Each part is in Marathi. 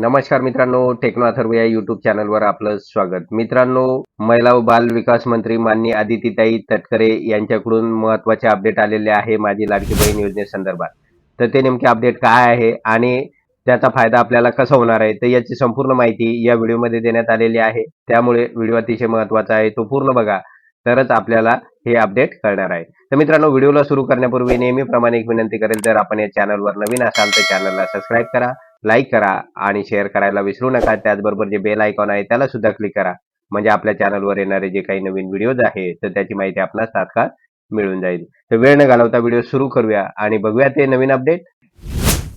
नमस्कार मित्रांनो टेक्नो अथर्व या युट्यूब चॅनलवर आपलं स्वागत. मित्रांनो महिला व बाल विकास मंत्री माननीय आदितीताई तटकरे यांच्याकडून महत्त्वाचे अपडेट आलेले आहे माझी लाडकी बहीण योजनेसंदर्भात तर ते नेमके अपडेट काय आहे आणि त्याचा फायदा आपल्याला कसा होणार आहे तर याची संपूर्ण माहिती या व्हिडिओमध्ये देण्यात आलेली आहे. त्यामुळे व्हिडिओ अतिशय महत्त्वाचा आहे तो पूर्ण बघा. तरच आपल्याला हे अपडेट करणार आहे. तर मित्रांनो व्हिडिओला सुरू करण्यापूर्वी नेहमीप्रमाणे एक विनंती करेल जर आपण या चॅनलवर नवीन असाल तर चॅनलला सबस्क्राईब करा. लाईक करा आणि शेअर करायला विसरू नका. त्याचबरोबर जे बेल आयकॉन आहे त्याला सुद्धा क्लिक करा. म्हणजे आपल्या चॅनलवर येणारे जे काही नवीन व्हिडिओज आहे तर त्याची माहिती आपणास तात्काळ मिळून जाईल. तर वेळ न घालवता व्हिडिओ सुरू करूया आणि बघूया ते नवीन अपडेट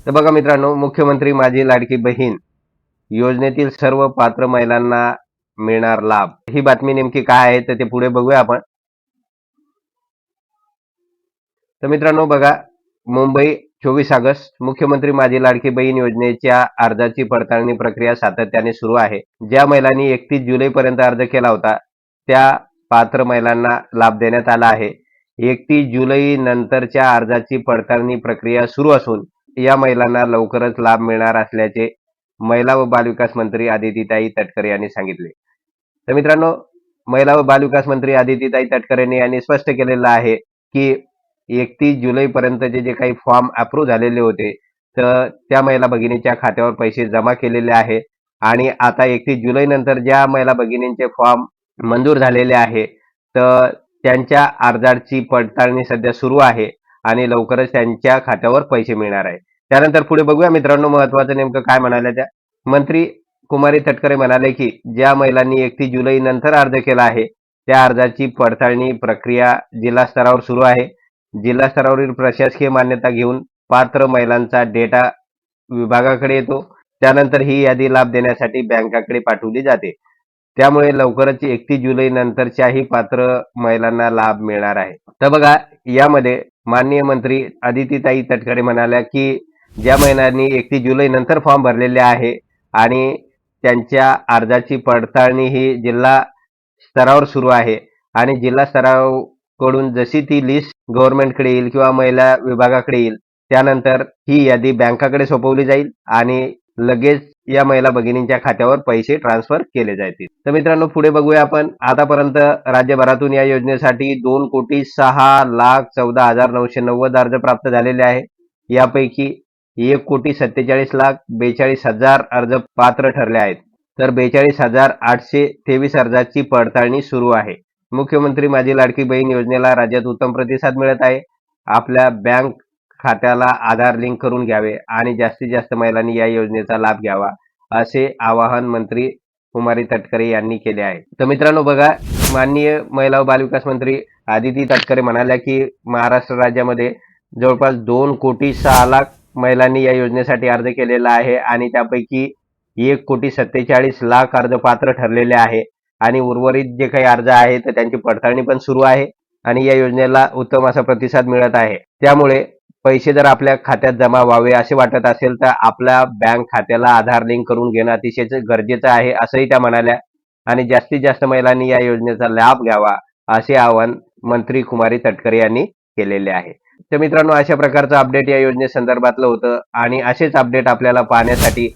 तर बघा मित्रांनो मुख्यमंत्री माझी लाडकी बहीण योजनेतील सर्व पात्र महिलांना मिळणार लाभ. ही बातमी नेमकी काय आहे तर ते पुढे बघूया आपण. तर मित्रांनो बघा मुंबई चोवीस ऑगस्ट मुख्यमंत्री माझी लाडकी बहीण योजनेच्या अर्जाची पडताळणी प्रक्रिया सातत्याने सुरू आहे. ज्या महिलांनी एकतीस जुलै पर्यंत अर्ज केला होता त्या पात्र महिलांना लाभ देण्यात आला आहे. एकतीस जुलै नंतरच्या अर्जाची पडताळणी प्रक्रिया सुरू असून या महिलांना लवकरच लाभ मिळणार असल्याचे महिला व बालविकास मंत्री आदितीताई तटकरे यांनी सांगितले. तर मित्रांनो महिला व बालविकास मंत्री आदितीताई तटकरे यांनी स्पष्ट केलेलं आहे की एकतीस जुलै पर्यंतचे जे काही फॉर्म अप्रूव्ह झालेले होते तर त्या महिला भगिनीच्या खात्यावर पैसे जमा केलेले आहे. आणि आता एकतीस जुलै नंतर ज्या महिला भगिनींचे फॉर्म मंजूर झालेले आहे तर त्यांच्या अर्जाची पडताळणी सध्या सुरू आहे आणि लवकरच त्यांच्या खात्यावर पैसे मिळणार आहे. त्यानंतर पुढे बघूया मित्रांनो महत्वाचं नेमकं काय म्हणाल्या त्या. मंत्री कुमारी तटकरे म्हणाले की ज्या महिलांनी एकतीस जुलै नंतर अर्ज केला आहे त्या अर्जाची पडताळणी प्रक्रिया जिल्हा स्तरावर सुरू आहे. जिल्हा स्तरावरील प्रशासकीय मान्यता घेऊन पात्र महिलांचा डेटा विभागाकडे येतो. त्यानंतर ही यादी लाभ देण्यासाठी बँकाकडे पाठवली जाते. त्यामुळे लवकरच एकतीस जुलै नंतरच्याही पात्र महिलांना लाभ मिळणार आहे. तर बघा यामध्ये माननीय मंत्री आदितीताई तटकरे म्हणाल्या की ज्या महिलांनी एकतीस जुलै नंतर फॉर्म भरलेले आहे आणि त्यांच्या अर्जाची पडताळणी ही जिल्हा स्तरावर सुरू आहे आणि जिल्हा कडून जशी ती लिस्ट गव्हर्नमेंटकडे येईल किंवा महिला विभागाकडे येईल त्यानंतर ही यादी बँकाकडे सोपवली जाईल आणि लगेच या महिला भगिनींच्या खात्यावर पैसे ट्रान्सफर केले जातील. तर मित्रांनो पुढे बघूया आपण. आतापर्यंत राज्यभरातून या योजनेसाठी दोन कोटी सहा लाख चौदा हजार नऊशे नव्वद अर्ज प्राप्त झालेले आहे. यापैकी एक कोटी सत्तेचाळीस लाख बेचाळीस हजार अर्ज पात्र ठरले आहेत. तर बेचाळीस हजार आठशे तेवीस अर्जाची पडताळणी सुरू आहे. मुख्यमंत्री माझी लाडकी बहीण योजनेला राज्यात उत्तम प्रतिसाद मिळत आहे. आपल्या बँक खात्याला आधार लिंक करून घ्यावे आणि जास्तीत जास्त महिलांनी या योजनेचा लाभ घ्यावा असे आवाहन मंत्री कुमारी तटकरे यांनी केले आहे. तर मित्रांनो बघा माननीय महिला व बालविकास मंत्री आदिती तटकरे म्हणाल्या की महाराष्ट्र राज्यामध्ये जवळपास दोन कोटी सहा लाख महिलांनी या योजनेसाठी अर्ज केलेला आहे आणि त्यापैकी एक कोटी सत्तेचाळीस लाख अर्ज पात्र ठरलेले आहे. आणि उर्वरित जे काही अर्ज आहे तर त्यांची पडताळणी पण सुरू आहे आणि या योजनेला उत्तम असा प्रतिसाद मिळत आहे. त्यामुळे पैसे जर आपल्या खात्यात जमा व्हावे असे वाटत असेल तर आपल्या बँक खात्याला आधार लिंक करून घेणं अतिशय गरजेचं आहे असंही त्या म्हणाल्या. आणि जास्तीत जास्त महिलांनी या योजनेचा लाभ घ्यावा असे आवाहन मंत्री कुमारी तटकरे यांनी केलेले आहे. तर मित्रांनो अशा प्रकारचं अपडेट या योजनेसंदर्भातलं होतं. आणि असेच अपडेट आपल्याला पाहण्यासाठी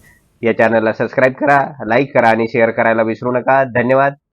या चॅनलला सबस्क्राईब करा लाईक करा आणि शेअर करायला विसरू नका. धन्यवाद.